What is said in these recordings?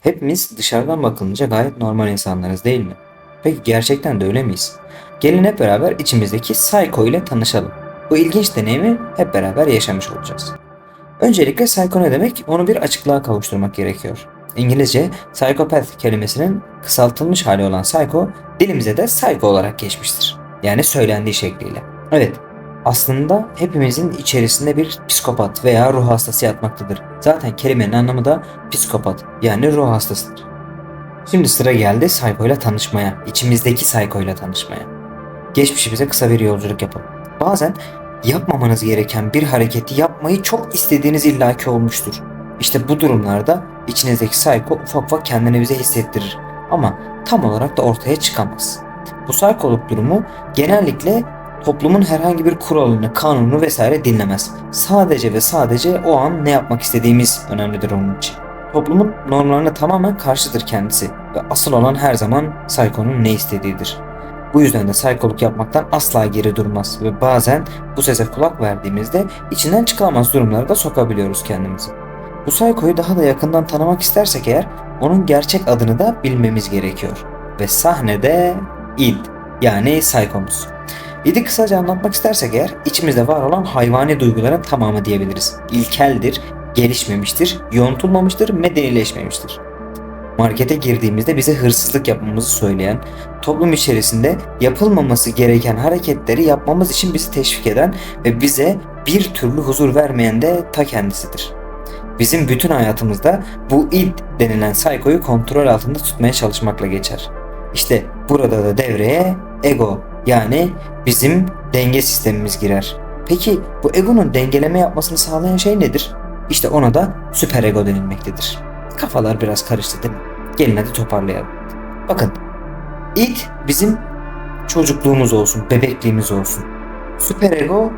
Hepimiz dışarıdan bakılınca gayet normal insanlarız değil mi? Peki gerçekten de öyle miyiz? Gelin hep beraber içimizdeki Psycho ile tanışalım. Bu ilginç deneyimi hep beraber yaşamış olacağız. Öncelikle psycho ne demek? Onu bir açıklığa kavuşturmak gerekiyor. İngilizce psychopath kelimesinin kısaltılmış hali olan psycho dilimize de psycho olarak geçmiştir. Yani söylendiği şekliyle. Evet, aslında hepimizin içerisinde bir psikopat veya ruh hastası yatmaktadır. Zaten kelimenin anlamı da psikopat yani ruh hastasıdır. Şimdi sıra geldi ile tanışmaya, içimizdeki ile tanışmaya. Geçmişimize kısa bir yolculuk yapalım. Bazen yapmamanız gereken bir hareketi yapmayı çok istediğiniz illaki olmuştur. İşte bu durumlarda içinizdeki Psycho ufak ufak kendini bize hissettirir. Ama tam olarak da ortaya çıkamaz. Bu psycholuk durumu genellikle toplumun herhangi bir kuralını, kanunu vesaire dinlemez. Sadece ve sadece o an ne yapmak istediğimiz önemlidir onun için. Toplumun normlarına tamamen karşıdır kendisi ve asıl olan her zaman Psycho'nun ne istediğidir. Bu yüzden de psycholuk yapmaktan asla geri durmaz ve bazen bu sese kulak verdiğimizde içinden çıkılamaz durumlara da sokabiliyoruz kendimizi. Bu psycho'yu daha da yakından tanımak istersek eğer onun gerçek adını da bilmemiz gerekiyor. Ve sahnede id yani psychomuz. İdi kısaca anlatmak istersek eğer içimizde var olan hayvani duyguların tamamı diyebiliriz. İlkeldir, gelişmemiştir, yontulmamıştır, medenileşmemiştir. Markete girdiğimizde bize hırsızlık yapmamızı söyleyen, toplum içerisinde yapılmaması gereken hareketleri yapmamız için bizi teşvik eden ve bize bir türlü huzur vermeyen de ta kendisidir. Bizim bütün hayatımızda bu id denilen psycho'yu kontrol altında tutmaya çalışmakla geçer. İşte burada da devreye ego yani bizim denge sistemimiz girer. Peki bu egonun dengeleme yapmasını sağlayan şey nedir? İşte ona da süper ego denilmektedir. Kafalar biraz karıştı değil mi? Gelin hadi toparlayalım. Bakın id bizim çocukluğumuz olsun, bebekliğimiz olsun. Süper ego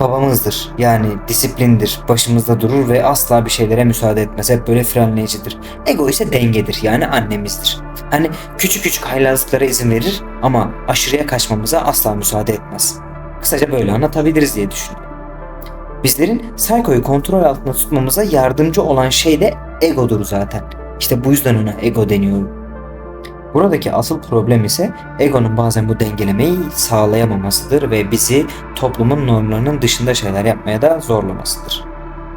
babamızdır. Yani disiplindir, başımızda durur ve asla bir şeylere müsaade etmez. Hep böyle frenleyicidir. Ego ise dengedir. Yani annemizdir. Hani küçük küçük haylazlıklara izin verir ama aşırıya kaçmamıza asla müsaade etmez. Kısaca böyle anlatabiliriz diye düşünüyorum. Bizlerin psycho'yu kontrol altında tutmamıza yardımcı olan şey de egodur zaten. İşte bu yüzden ona ego deniyor. Buradaki asıl problem ise egonun bazen bu dengelemeyi sağlayamamasıdır ve bizi toplumun normlarının dışında şeyler yapmaya da zorlamasıdır.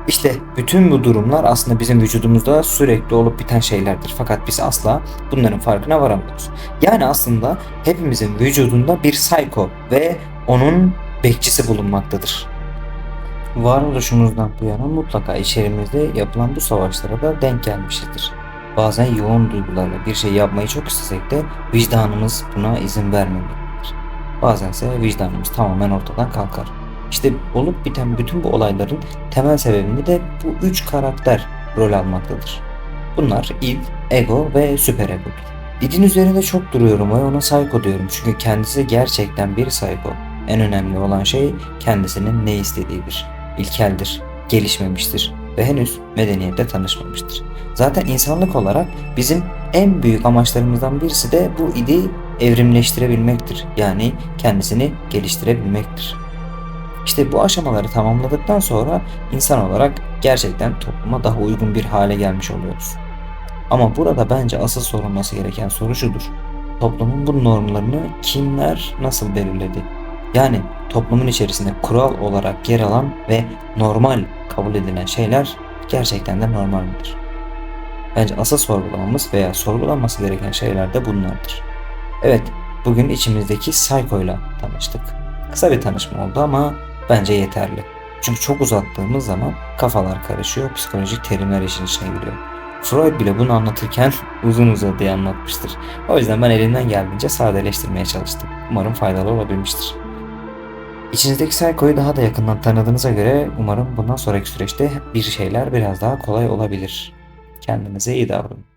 İşte bütün bu durumlar aslında bizim vücudumuzda sürekli olup biten şeylerdir. Fakat biz asla bunların farkına varamıyoruz. Yani aslında hepimizin vücudunda bir psycho ve onun bekçisi bulunmaktadır. Varoluşumuzdan bu yana mutlaka içerimizde yapılan bu savaşlara da denk gelmişizdir. Bazen yoğun duygularla bir şey yapmayı çok istesek de vicdanımız buna izin vermemektedir. Bazense vicdanımız tamamen ortadan kalkar. İşte olup biten bütün bu olayların temel sebebini de bu üç karakter rol almaktadır. Bunlar id, ego ve süper egodur. İdin üzerinde çok duruyorum ve ona psycho diyorum çünkü kendisi gerçekten bir psycho. En önemli olan şey kendisinin ne istediğidir. İlkeldir, gelişmemiştir ve henüz medeniyetle tanışmamıştır. Zaten insanlık olarak bizim en büyük amaçlarımızdan birisi de bu idi evrimleştirebilmektir. Yani kendisini geliştirebilmektir. İşte bu aşamaları tamamladıktan sonra insan olarak gerçekten topluma daha uygun bir hale gelmiş oluyoruz. Ama burada bence asıl sorulması gereken soru şudur. Toplumun bu normlarını kimler nasıl belirledi? Yani toplumun içerisinde kural olarak yer alan ve normal kabul edilen şeyler gerçekten de normal midir? Bence asıl sorgulamamız veya sorgulanması gereken şeyler de bunlardır. Evet, bugün içimizdeki Psycho ile tanıştık. Kısa bir tanışma oldu ama bence yeterli. Çünkü çok uzattığımız zaman kafalar karışıyor, psikolojik terimler işin içine giriyor. Freud bile bunu anlatırken uzun uzadıya anlatmıştır. O yüzden ben elimden geldiğince sadeleştirmeye çalıştım. Umarım faydalı olabilmiştir. İçinizdeki Psycho'yu daha da yakından tanıdığınıza göre umarım bundan sonraki süreçte bir şeyler biraz daha kolay olabilir. Kendinize iyi davranın.